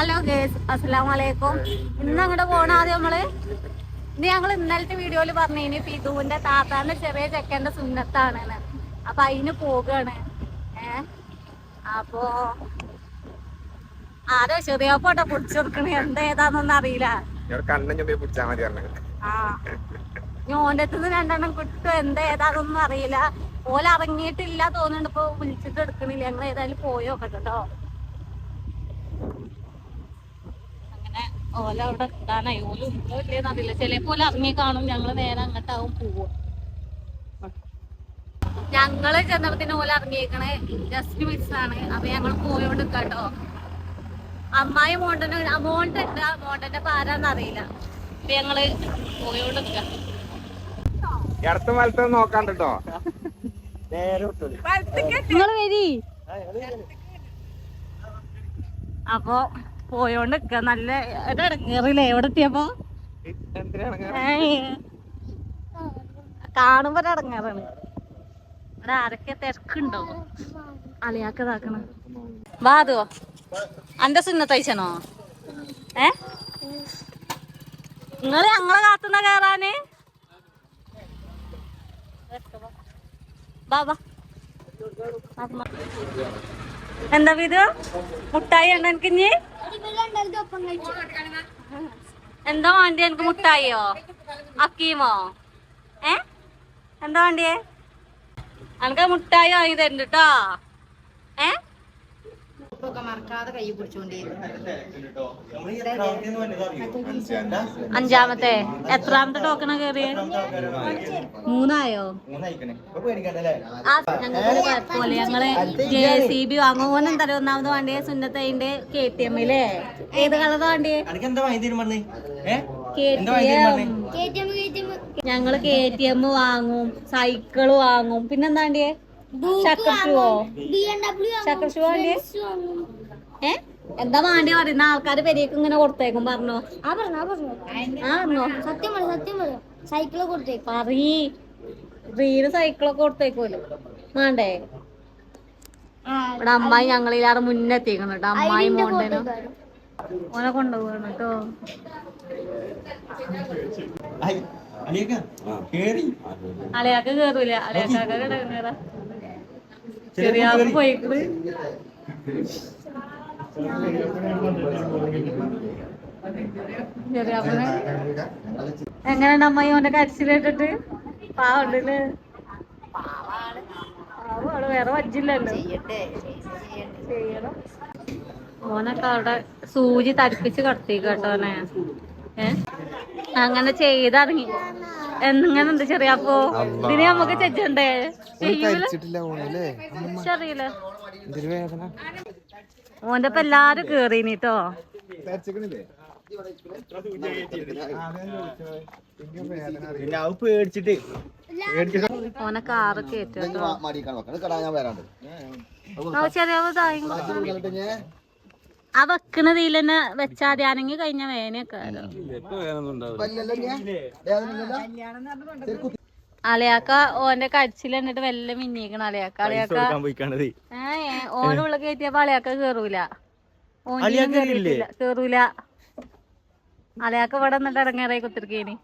Hello guys അസ്സലാം വലൈക്കും ഇന്ന് അങ്ങോട്ട് പോണ ആദ്യം നമ്മൾ. ഇന്ന് ഞങ്ങൾ ഇന്നലത്തെ വീഡിയോയിൽ പറഞ്ഞിനി ഫിദുവിന്റെ താത്താന്റെ ചെറിയ ചെക്കന്റെ സുന്നത്താണ് അപ്പൊ അതിന് പോകാണ്. ഏ? അപ്പോ ആരോ ചെറിയ പോട്ടെ പിടിച്ചെടുക്കണേ എന്താ ഏതാന്നൊന്നും അറിയില്ല. ആ. ഞോന്റെ അടുത്ത് രണ്ടെണ്ണം കിട്ടും എന്താ ഏതാന്നൊന്നും അറിയില്ല. ഓല ഇറങ്ങിയിട്ടില്ല തോന്നുന്നുണ്ട്. ഇപ്പൊ വിളിച്ചിട്ട് എടുക്കണില്ല. ഞങ്ങൾ ഏതായാലും പോയോ കേട്ടോ അങ്ങനെ ഓല അവിടെ എത്താനായി ഓല ഉണ്ടോ ഇല്ലേന്ന് അറിയില്ല. ചിലപ്പോ ഓല ഇറങ്ങി കാണും. ഞങ്ങൾ നേരെ അങ്ങോട്ടാവും പോവുക ഞങ്ങൾ ചെന്നപ്പത്തിന് ഓല ഇറങ്ങിയേക്കണേ. ജസ്റ്റ് മിസ് ആണ് അപ്പൊ ഞങ്ങൾ പോയോണ്ട് കേട്ടോ അമ്മായി മോണ്ടന് മോണ്ട ഉണ്ട് മോണ്ടന്റെ പാരാന്ന് അറിയില്ല. അപ്പൊ ഞങ്ങൾ പോയോണ്ട് നിക്ക. ഇടത്ത് നോക്കാണ്ട് നിങ്ങൾ വരി. അപ്പൊ പോയോണ്ട് നല്ല ഇടങ്ങേറില്ലേ എവിടെ എത്തിയപ്പോ. കാണുമ്പോ ഇടങ്ങാറാണ് ഇവിടെ ആരൊക്കെ തിരക്കുണ്ടോ? അളിയാക്ക ഇതാക്കണ. വാതോ അന്റെ സുന്നത്തയച്ചനോ ഏ? നിങ്ങൾ ഞങ്ങളെ കാത്തുന്ന കേറാന്? ബാബാ എന്താ ഇത് മുട്ടായി ഉണ്ടോ എനിക്ക് ഇനി എന്താ വേണ്ടി? എനിക്ക് മുട്ടായിയോ? അക്കീമോ? ഏ? എന്താ വേണ്ടിയേ? എനിക്ക് മുട്ടായി വാങ്ങി തരുന്നുണ്ട് കേട്ടോ ഏ? ഒക്കെ മറക്കാതെ കൈ പിടിച്ചോണ്ടിരുന്നു. അഞ്ചാമത്തെ എത്രാമത്തെ ടോക്കണ കേറിയ? മൂന്നായോ? ഞങ്ങൾ കുഴപ്പമില്ല. ഞങ്ങൾ ജെ സി ബി വാങ്ങുമ്പോൾ എന്താ ഒന്നാമത് വണ്ടിയെ? സുന്നത്തൈന്റെ കെ ടി എം എമ്മില്ലേ ഏത് കളർ വണ്ടിയെ? കെ ടി എം ഞങ്ങൾ കെ ടി എം വാങ്ങും. സൈക്കിൾ വാങ്ങും. പിന്നെന്താ ഏ? എന്താ വേണ്ടി പറയുന്ന? ആൾക്കാര് പെരിയക്ക് ഇങ്ങനെ കൊടുത്തേക്കും പറഞ്ഞോ? ആ പറഞ്ഞു ആ പറഞ്ഞു. ആ പറഞ്ഞോ? സത്യം പറ സത്യം പറ സൈക്കിൾ കൊടുത്തേക്ക്. പറീ റീൽ സൈക്കിളൊക്കെ കൊടുത്തേക്കുമല്ലോ. വേണ്ടേ? ഇവിടെ അമ്മായി ഞങ്ങളിലാറ് മുന്നെത്തിക്കണം കേട്ടോ. അമ്മായി മോണ്ടേനോ ഓനെ കൊണ്ടുപോകണം കേട്ടോ. കേറി. അലയാക്ക കേറൂല. അലയാക്കാക്ക കിടക്കുന്നേരാ ചെറിയ പോയിക്കണ് എങ്ങനെയുണ്ട് അമ്മായി ഓന്റെ കരച്ചിലിട്ടിട്ട് പാവണ്ടല്ലേ? പാവാണ്. വേറെ വജ്ജില്ലല്ലോ. ചെയ്യണം. ഓനൊക്കെ അവിടെ സൂചി തരിപ്പിച്ച് കടത്തിക്ക് കേട്ടോ ഓനെ ഏ? അങ്ങനെ ചെയ്തിറങ്ങി എങ്ങനെ ചെറിയ അപ്പോ? ഇതിന് നമുക്ക് ചെച്ചണ്ടേ ചെറിയില്ല ഓന്റെ ഇപ്പൊ എല്ലാരും കേറീനിട്ടോ പേടിച്ചിട്ട്. ഓനെ കാറ് കേട്ടോ ചെറിയ ആ വെക്കണതിൽ തന്നെ വെച്ചാദ്യാണെങ്കിൽ കഴിഞ്ഞ വേനയൊക്കെ അലയാക്ക ഓന്റെ കച്ചിൽ എന്നിട്ട് വല്ല മിന്നിക്കണ അലയാക്ക അലയാക്ക കൊടുക്കാൻ പോയിക്കാണത്. ഏ ഓന്റെ ഉള്ള കയറ്റിയപ്പോ അളയാക്ക കേറൂല. അളിയാക്ക കേറിയിട്ടില്ല? കേറൂല. അലയാക്ക ഇവിടെ നിന്നിട്ട് ഇറങ്ങേറായി കുത്തിരിക്കേനി.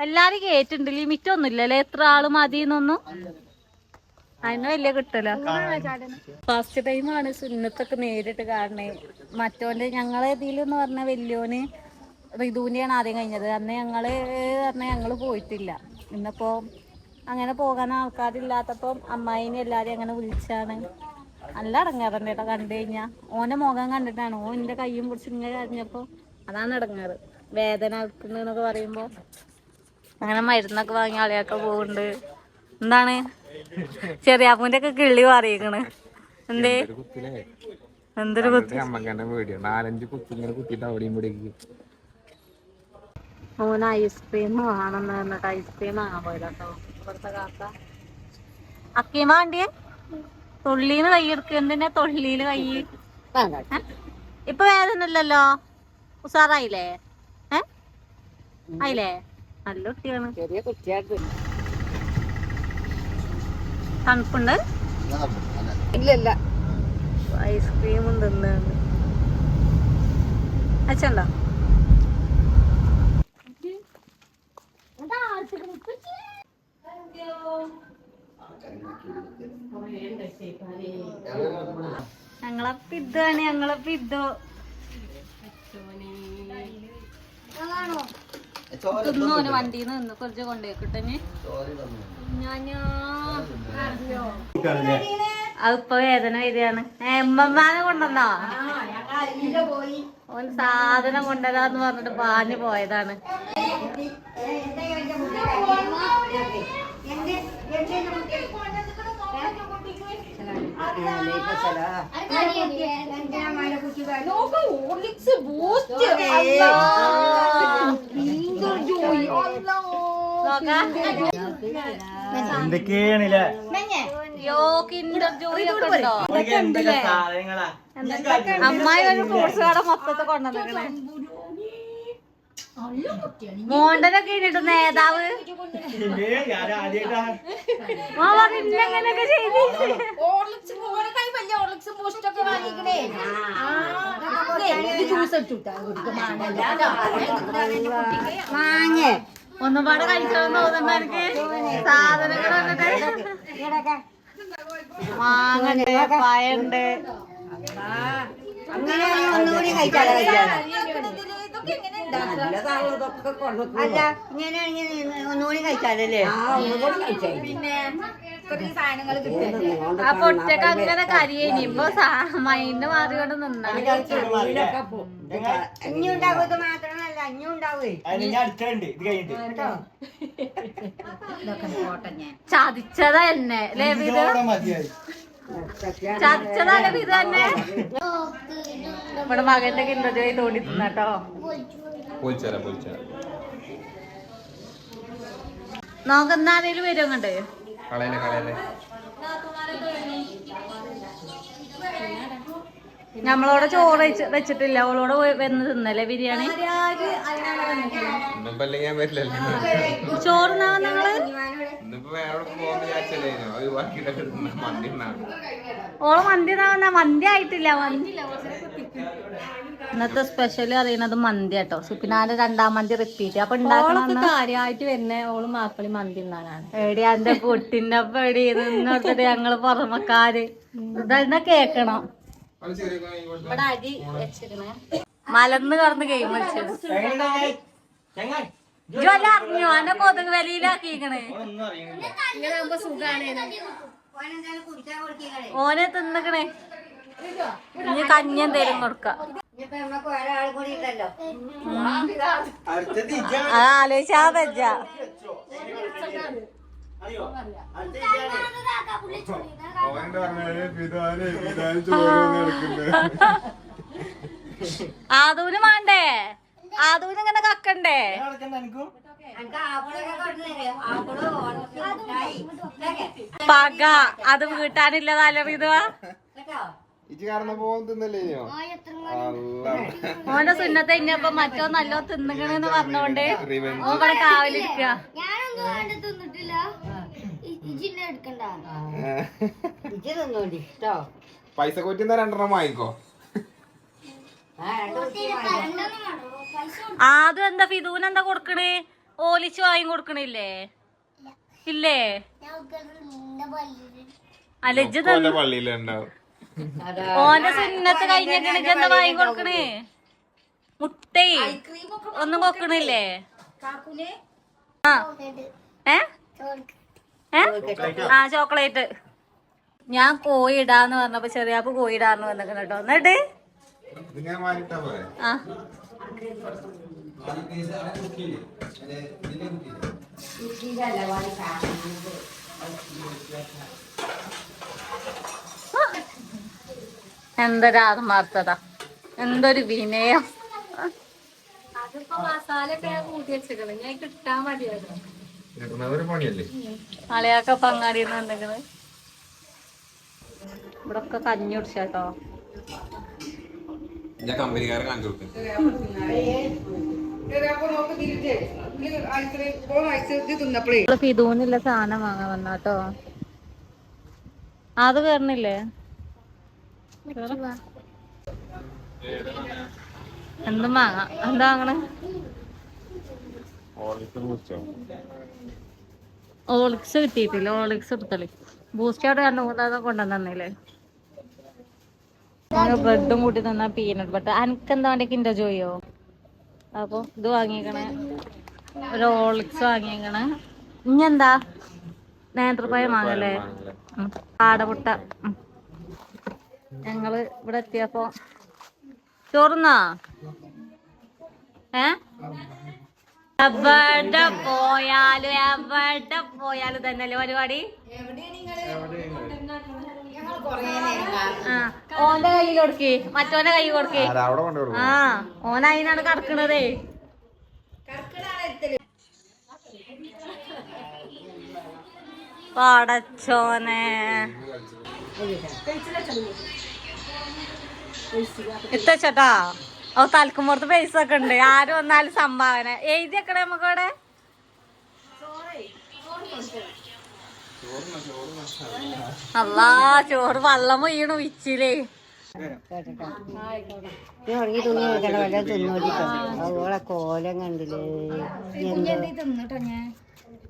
എല്ലാരും കേറ്റുണ്ട് ലിമിറ്റ് ഒന്നും ഇല്ലല്ലേ എത്ര ആൾ മതിന്നൊന്നും? അതിന് വലിയ കിട്ടല. ഫസ്റ്റ് ടൈമാണ് സുന്നത്തൊക്കെ നേരിട്ട് കാണണേ. മറ്റോന്റെ ഞങ്ങളെ ഇതിലെന്ന് പറഞ്ഞ വലിയോന് റിതുവിന്റെയാണ് ആദ്യം കഴിഞ്ഞത്. അന്ന് ഞങ്ങൾ പറഞ്ഞ ഞങ്ങൾ പോയിട്ടില്ല. ഇന്നിപ്പോ അങ്ങനെ പോകാൻ ആൾക്കാരില്ലാത്തപ്പം അമ്മായിനെ എല്ലാരും അങ്ങനെ വിളിച്ചാണ്. നല്ല ഇടങ്ങാറുണ്ട് കേട്ടോ കണ്ടു കഴിഞ്ഞാ. ഓന്റെ മുഖം കണ്ടിട്ടാണ്. ഓൻ എന്റെ കയ്യും പിടിച്ച് ഇങ്ങനെ കഴിഞ്ഞപ്പോ അതാണ് ഇടങ്ങാറ് വേദന എടുക്കുന്നതെന്നൊക്കെ പറയുമ്പോ. അങ്ങനെ മരുന്നൊക്കെ വാങ്ങി ആളെയൊക്കെ പോകുന്നുണ്ട് എന്താണ്? ചെറിയാപ്പൂന്റെ ഒക്കെ കിള്ളി മാറിയേക്കണ്. എന്തേ? എന്തൊരു കുത്തി? നാലഞ്ച് കുത്തി ഇങ്ങനെ കുത്തിയിട്ട് അവിടെയും ഇവിടേക്ക് മോന് ഐസ്ക്രീം വേണമെന്ന് പറഞ്ഞിട്ട് ഐസ്ക്രീം വാങ്ങാൻ പോയതാട്ടോ. ഇവിടുത്തെ കാക്ക. അക്കീമ വേണ്ടിയേ തൊള്ളീന്ന് കൈ എടുക്കുക എന്തിനാ തൊള്ളിയിൽ കൈ? ഇപ്പൊ വേദന ഇല്ലല്ലോ? ഉസാറായില്ലേ? ഏ? ആയില്ലേ? നല്ല കുട്ടിയാണ്. തണുപ്പുണ്ട്? ഇല്ലല്ല. ഐസ്ക്രീമും തിന്നാണ്. അച്ഛണ്ടോ ഞങ്ങളപ്പ ഇതാണ് ഞങ്ങളപ്പ ഇതോ തിന്നോന് വണ്ടിയിൽ നിന്ന് കുറച്ച് കൊണ്ടുപോയിക്കിട്ടെ ഞാനോ അതിപ്പോ വേദന വരികയാണ്. എമ്മമാനെ കൊണ്ടുവന്നോ? ഓൻ സാധനം കൊണ്ടുവരാന്ന് പറഞ്ഞിട്ട് പാഞ്ഞു പോയതാണ്. നോക്കാം എന്തൊക്കെയാണില്ലേ? അമ്മായി ഒരു ഫ്രൂട്ട്സ് കട മൊത്തത്തെ കൊണ്ടുവന്നിക്കണേ. മോണ്ടനൊക്കെ ഇനിട്ട് നേതാവ്. ഇന്നങ്ങനൊക്കെ ചെയ്ത്. ഓർലിക്സ് വലിയ ഓർലിക്സ് വാങ്ങിക്കണേ. ജ്യൂസ് മാങ്ങ ഒന്നും പാടെ കഴിച്ചോന്ന് തോന്നുന്നുണ്ട് എനിക്ക് സാധനങ്ങൾ വന്നിട്ട്. മാങ്ങണ്ട് പയണ്ട്. ഒന്നുകൂടി കഴിച്ചാലോ അല്ല ഇങ്ങനെയാണെങ്കിൽ ഒന്നുകൂടി കഴിച്ചാലല്ലേ? പിന്നെ കുറച്ച് സാധനങ്ങൾ കിട്ടും ആ പൊട്ടൊക്കെ അങ്ങനെ കരിയേനി. ഇപ്പൊ മൈൻഡ് മാറിയോണ്ട് നിന്നാ. ഇനി ഉണ്ടാവുന്നത് മാത്രമല്ല ഉണ്ടാവേ. ചതിച്ചതാ എന്നെ. അല്ലേ ഇത് ഇതോടെ മതിയായി. ചതിച്ചതല്ലേ ഇത് തന്നെ ഇവിടെ മകന്റെ കിണ്ടോ ജോയി തോണ്ടി വരും അങ്ങോട്ട്. കളയല്ലേ കളയല്ലേ? നമ്മളോട് ചോറ് വെച്ച് വെച്ചിട്ടില്ല. അവളോട് പോയി വന്ന് തിന്നല്ലേ ബിരിയാണി? ചോറുന്നാ നിങ്ങൾ? ഓൾ മന്തി മന്തി ആയിട്ടില്ല മന്തി. ഇന്നത്തെ സ്പെഷ്യൽ അറിയണത് മന്തി കേട്ടോ സുപ്പിനാന്റെ രണ്ടാം മന്തി റിപ്പീറ്റ് അപ്പൊ ഉണ്ടാക്കണ കാര്യമായിട്ട് വരുന്ന ഓൾ മാപ്പിളി മന്തി എടിയാ എടി എന്റെ പൊട്ടിന്റെ എടി നിന്നോട്ടിട്ട് ഞങ്ങൾ പുറമക്കാര്. ഇതെന്നാ കേക്കണം. ഇവിടെ അരി മലന്ന് കടന്ന് ചങ്ങായി, ചങ്ങായി ജോല അറിഞ്ഞു? അന്റെ കൊതുക് വിലയിലാക്കിക്കണേ ഒന്നും അറിയുന്നില്ല ഓനെ തിന്നക്കണേ. ഇനി കഞ്ഞി എന്തേലും കൊടുക്ക. ആലോചിച്ചാ വെച്ച ആദൂന് വേണ്ടേ ആദൂന് ഇങ്ങനെ കക്കണ്ടേ? പക അത് വീട്ടാനില്ല ഇജ്ജ് കാരണം പോകാൻ തിന്നല്ലേ ഇനിയോ? ഓന്റെ സുന്നത്തെ ഇനിയപ്പൊ മറ്റോ നല്ലോ തിന്നുകണെന്ന് പറഞ്ഞോണ്ട് ഓടെ ഓൻ ഇവിടെ കാവലിരിക്ക. ഞാനൊന്നും വേണ്ട തിന്നിട്ടില്ല. ഇജിന്നെ എടുക്കണ്ട. ഇജ്ജ് തിന്നോണ്ടി കേട്ടോ പൈസ കൊറ്റുന്ന രണ്ടെണ്ണം വാങ്ങിക്കോ. ആ രണ്ട് കുട്ടി രണ്ടെണ്ണം പൈസ ആദ്യം എന്താ ഫിദൂന് എന്താ കൊടുക്കണേ? ഓലിച്ച് വാങ്ങി കൊടുക്കണില്ലേ? ഇല്ലേ. തിന്ന് പള്ളിയിലുണ്ടാവും ഓന്റെ സുന്നത്ത് കഴിഞ്ഞിട്ട് എന്താ വാങ്ങി കൊടുക്കണേ? മുട്ടേ. ഒന്നും കൊക്കണില്ലേ ആ. ഏ? ആ ചോക്ലേറ്റ്. ഞാൻ കോഴി ഇടാന്ന് പറഞ്ഞപ്പോ ചെറിയാപ്പ് കോഴി ഇടാന്ന് വന്നിക്കണം കേട്ടോ. എന്നിട്ട് ആ. എന്തൊരു ആത്മാർത്ഥത എന്തൊരു വിനയം അളയാക്ക പങ്ങാടി എന്തെങ്കിലും ഇവിടെ ഒക്കെ കഞ്ഞി കുടിച്ചാട്ടോ. ഞാൻ കമ്പനിക്കാരെ കാണിച്ചു കൊടുക്കും ഫിദൂനില്ല സാധനം വാങ്ങാൻ വന്നാട്ടോ. അത് കയറണില്ലേ എന്തും വാങ്ങാം എന്താ വാങ്ങണേ ഓളിക്സ് കിട്ടിയിട്ടില്ല. ഓളിക്സ് എടുത്തളി. ബൂസ്റ്റ് അവിടെ മൂന്നാമത് കൊണ്ടുവന്നില്ലേ ബ്രെഡും കൂട്ടി തന്നാ പീനട്ട് ബട്ടർ. അനക്ക് എന്താ വേണ്ടി കിൻഡർ ജോയോ അപ്പൊ ഇത് വാങ്ങിയേക്കണേ. ഒരു ഓളിക്സ് വാങ്ങിയേക്കണേ. ഇനി എന്താ നേന്ത്രപ്പഴം വാങ്ങല്ലേ? ഉം. ഞങ്ങൾ ഇവിടെ എത്തിയപ്പോ ചോറുന്നാ? ഏ? എവിടെ പോയാലും എവിടെ പോയാലും തന്നെയല്ലേ പരിപാടി? ഓന്റെ കയ്യിൽ കൊടുക്കി. മറ്റോന്റെ കൈ കൊടുക്കി. ആ ഓൻ അതിനാണ് കടക്കണതേ. പടച്ചോനെ എത്തച്ചട്ടാ ഓ തലക്കുമ്പുറത്ത് പൈസ ഒക്കെ ഉണ്ട്. ആരും വന്നാലും സംഭാവന. എഴുതി വെക്കണേ നമുക്ക് ഇവിടെ അല്ലാ ചോറ് വള്ളം വീണു ഉച്ചിലേ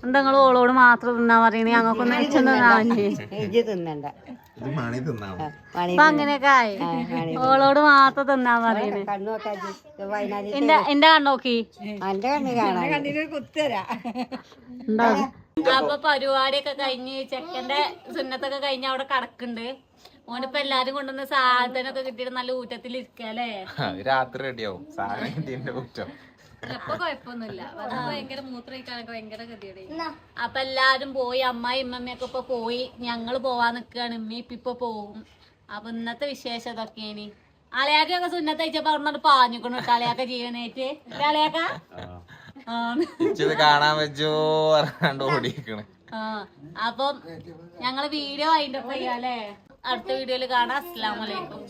എന്താ ഓളോട് മാത്രം തിന്നാ പറയണേ? ഞങ്ങൾക്കൊന്നും തിന്നാ തിന്നണ്ട. അങ്ങനെയൊക്കെ ആയി. ഓളോട് മാത്രം തിന്നാ പറയുന്നത് എന്റെ എന്റെ കണ്ണോക്കി അപ്പൊ പരിപാടിയൊക്കെ കഴിഞ്ഞ് ചെക്കന്റെ സുന്നത്തൊക്കെ കഴിഞ്ഞ് അവിടെ കടക്കുന്നുണ്ട് ഓനിപ്പോ എല്ലാരും കൊണ്ടുവന്ന സാധനമൊക്കെ കിട്ടിയിട്ട് നല്ല ഊറ്റത്തിൽ ഇരിക്കല്ലേ രാത്രി റെഡിയാവും സാധനം കിട്ടിയ കുറ്റം അപ്പൊ കൊഴപ്പൊന്നുമില്ല. അത് ഭയങ്കര മൂത്രമൊഴിക്കാനൊക്കെ ഭയങ്കര ഗതിയുടെ അപ്പൊ എല്ലാരും പോയി അമ്മായി ഇമ്മമ്മയൊക്കെ ഇപ്പൊ പോയി. ഞങ്ങൾ പോവാൻ നിക്കാണ്. ഇമ്മി ഇപ്പൊ പോകും പോവും. അപ്പൊ ഇന്നത്തെ വിശേഷം ഇതൊക്കെയാണ്. അളയാക്കൊക്കെ സുന്നത്ത് അയച്ചപ്പോ അവിടെ പാഞ്ഞിക്കണു കേട്ടോ അളയാക്ക ജീവനായിട്ട്. അളയാക്ക? കാണാൻ വെച്ചോ ഓടിക്കണ്. ആ അപ്പം ഞങ്ങൾ വീഡിയോ അതിന്റെ അല്ലേ? അടുത്ത വീഡിയോയിൽ കാണാം. അസ്സലാമലൈക്കും